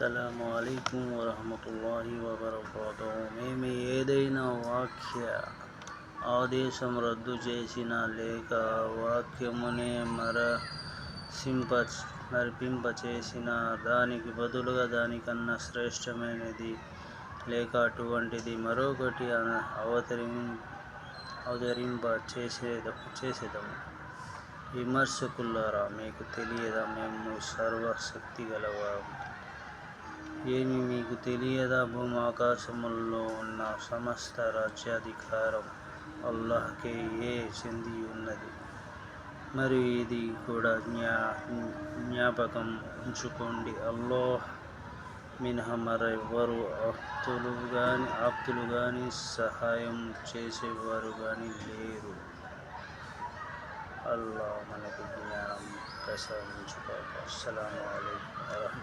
అస్సలం అయికం వరహమతుల్లాహి వబర్కాతు మేము ఏదైనా వాక్య ఆదేశం రద్దు చేసిన లేక వాక్యమునే మరసింప మరిపింప చేసిన దానికి బదులుగా దానికన్నా శ్రేష్టమైనది లేక అటువంటిది మరొకటి అవతరి అవతరింప చేసేద చేసేదము. విమర్శకులారా మీకు తెలియదా మేము సర్వశక్తి గలవారు ఏమి మీకు తెలియదా? భూమాకాశముల్లో ఉన్న సమస్త రాజ్యాధికారం అల్లాహకే ఏ చెంది ఉన్నది? మరియు ఇది కూడా జ్ఞా జ్ఞాపకం ఉంచుకోండి. అల్లాహ్ మినహా మరెవ్వరు ఆప్తులు కానీ ఆప్తులు కానీ సహాయం చేసేవారు కానీ లేరు. అల్లా మనకు జ్ఞానం ప్రసాదించుకోక అస్సలం అయికం